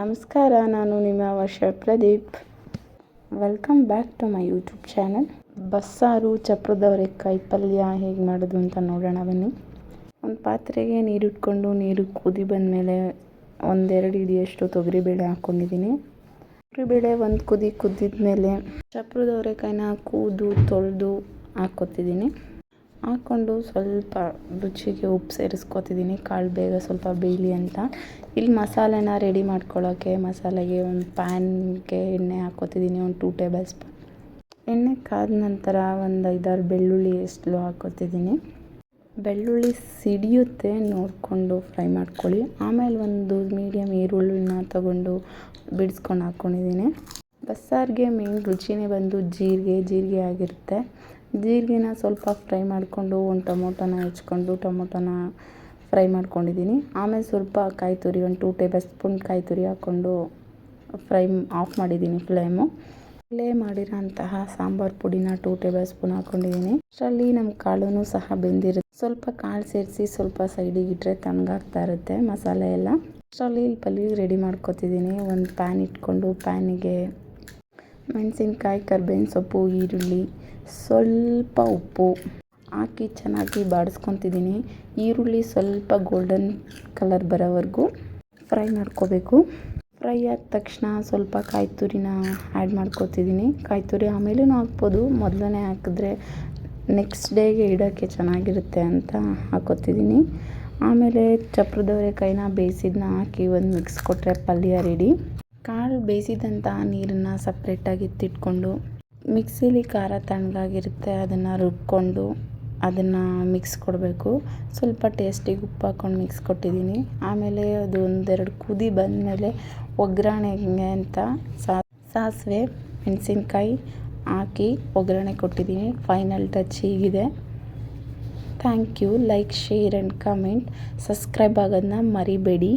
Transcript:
ನಮಸ್ಕಾರ, ನಾನು ನಿಮ್ಮ Varsha Pradeep. Welcome back to my YouTube channel ಬಸ್ಸಾರು ಚಪ್ರದವರೆಕಾಯಿ ಪಲ್ಯ ಹೇಗೆ ಮಾಡೋದು ಅಂತ ನೋಡೋಣ ಬನ್ನಿ. ಒಂದು ಪಾತ್ರೆಗೆ ನೀರು ಇಟ್ಕೊಂಡು ನೀರು ಕುದಿ ಬಂದಮೇಲೆ ಒಂದೆರಡು ಹಿಡಿಯಷ್ಟು ತೊಗರಿಬೇಳೆ ಹಾಕ್ಕೊಂಡಿದ್ದೀನಿ ತೊಗರಿಬೇಳೆ ಒಂದು ಕುದಿ ಕುದ್ದಿದ ಮೇಲೆ ಚಪ್ರದವರೆಕಾಯಿನ ಕೂದು, ತೊಳೆದು ಹಾಕ್ಕೊತಿದ್ದೀನಿ ಹಾಕ್ಕೊಂಡು ಸ್ವಲ್ಪ ರುಚಿಗೆ ಉಪ್ಪು ಸೇರಿಸ್ಕೊತಿದ್ದೀನಿ. ಕಾಳು ಬೇಗ ಸ್ವಲ್ಪ ಬೇಯಲಿ ಅಂತ. ಇಲ್ಲಿ ಮಸಾಲೆನ ರೆಡಿ ಮಾಡ್ಕೊಳ್ಳೋಕ್ಕೆ ಮಸಾಲೆಗೆ ಒಂದು ಪ್ಯಾನ್ಗೆ ಎಣ್ಣೆ ಹಾಕ್ಕೊತಿದ್ದೀನಿ, ಒಂದು ಟೂ ಟೇಬಲ್ ಸ್ಪೂನ್ ಎಣ್ಣೆ ಕಾದ ನಂತರ ಒಂದು ಐದಾರು ಬೆಳ್ಳುಳ್ಳಿ ಎಷ್ಟು ಹಾಕ್ಕೊತಿದ್ದೀನಿ. ಬೆಳ್ಳುಳ್ಳಿ ಸಿಡಿಯುತ್ತೆ, ನೋಡಿಕೊಂಡು ಫ್ರೈ ಮಾಡ್ಕೊಳ್ಳಿ. ಆಮೇಲೆ ಒಂದು ಮೀಡಿಯಮ್ ಈರುಳ್ಳಿನ ತಗೊಂಡು ಬಿಡಿಸ್ಕೊಂಡು ಹಾಕ್ಕೊಂಡಿದ್ದೀನಿ. ಬಸ್ಸಾರಿಗೆ ಮೇನ್ ರುಚಿಯೇ ಬಂದು ಜೀರಿಗೆ ಜೀರಿಗೆ ಆಗಿರುತ್ತೆ. ಜೀರಿಗೆನ ಸ್ವಲ್ಪ ಫ್ರೈ ಮಾಡಿಕೊಂಡು ಒಂದು ಟೊಮೊಟೊನ ಹೆಚ್ಕೊಂಡು ಟೊಮೊಟೊನ ಫ್ರೈ ಮಾಡ್ಕೊಂಡಿದ್ದೀನಿ ಆಮೇಲೆ ಸ್ವಲ್ಪ ಕಾಯಿ ತುರಿ ಒಂದು ಟೂ ಟೇಬಲ್ ಸ್ಪೂನ್ ಕಾಯಿ ತುರಿ ಹಾಕ್ಕೊಂಡು ಫ್ರೈ ಆಫ್ ಮಾಡಿದ್ದೀನಿ ಫ್ಲೇಮು ಪ್ಲೇ ಮಾಡಿರೋಂತಹ ಸಾಂಬಾರು ಪುಡಿನ ಟೂ ಟೇಬಲ್ ಸ್ಪೂನ್ ಹಾಕ್ಕೊಂಡಿದ್ದೀನಿ ಅಷ್ಟರಲ್ಲಿ ನಮ್ಮ ಕಾಳು ಸಹ ಬೆಂದಿರುತ್ತೆ. ಸ್ವಲ್ಪ ಕಾಳು ಸೇರಿಸಿ ಸ್ವಲ್ಪ ಸೈಡಿಗೆ ಇಟ್ಟರೆ ತಣ್ಣಗಾಗ್ತಾ ಇರುತ್ತೆ ಮಸಾಲೆ ಎಲ್ಲ. ಅಷ್ಟರಲ್ಲಿ ಪಲ್ಯ ರೆಡಿ ಮಾಡ್ಕೊತಿದ್ದೀನಿ ಒಂದು ಪ್ಯಾನ್ ಇಟ್ಕೊಂಡು ಪ್ಯಾನಿಗೆ ಮೆಣಸಿನ್ಕಾಯಿ, ಕರ್ಬೇವಿನ ಸೊಪ್ಪು, ಈರುಳ್ಳಿ, ಸ್ವಲ್ಪ ಉಪ್ಪು ಹಾಕಿ ಚೆನ್ನಾಗಿ ಬಾಡಿಸ್ಕೊತಿದ್ದೀನಿ. ಈರುಳ್ಳಿ ಸ್ವಲ್ಪ ಗೋಲ್ಡನ್ ಕಲರ್ ಬರೋವರೆಗೂ ಫ್ರೈ ಮಾಡ್ಕೋಬೇಕು. ಫ್ರೈ ಆದ ತಕ್ಷಣ ಸ್ವಲ್ಪ ಕಾಯಿ ತುರಿನ ಆ್ಯಡ್ ಮಾಡ್ಕೋತಿದ್ದೀನಿ. ಕಾಯಿ ತುರಿ ಆಮೇಲೂ ಹಾಕ್ಬೋದು. ಮೊದಲನೇ ಹಾಕಿದ್ರೆ ನೆಕ್ಸ್ಟ್ ಡೇಗೆ ಇಡೋಕ್ಕೆ ಚೆನ್ನಾಗಿರುತ್ತೆ ಅಂತ ಹಾಕೋತಿದ್ದೀನಿ. ಆಮೇಲೆ ಚಪ್ರದವರೆಕಾಯಿನ ಬೇಯಿಸಿದ್ನ ಹಾಕಿ ಒಂದು ಮಿಕ್ಸ್ ಕೊಟ್ಟರೆ ಪಲ್ಯ ರೆಡಿ ಕಾಳು ಬೇಯಿಸಿದಂಥ ನೀರನ್ನು ಸಪ್ರೇಟಾಗಿ ಎತ್ತಿಟ್ಕೊಂಡು ಮಿಕ್ಸಿಲಿ ಖಾರ ತಣ್ಣಗಾಗಿರುತ್ತೆ, ಅದನ್ನು ರುಬ್ಕೊಂಡು ಅದನ್ನು ಮಿಕ್ಸ್ ಕೊಡಬೇಕು. ಸ್ವಲ್ಪ ಟೇಸ್ಟಿಗೆ ಉಪ್ಪು ಹಾಕ್ಕೊಂಡು ಮಿಕ್ಸ್ ಕೊಟ್ಟಿದ್ದೀನಿ. ಆಮೇಲೆ ಅದು ಒಂದೆರಡು ಕುದಿ ಬಂದಮೇಲೆ ಒಗ್ಗರಣೆಗೆ ಅಂತ ಸಾಸಿವೆ, ಮೆಣಸಿನ್ಕಾಯಿ ಹಾಕಿ ಒಗ್ಗರಣೆ ಕೊಟ್ಟಿದ್ದೀನಿ. ಫೈನಲ್ ಟಚ್ ಹೀಗಿದೆ. Thank you like share and comment subscribe ಆಗೋದನ್ನ ಮರಿಬೇಡಿ.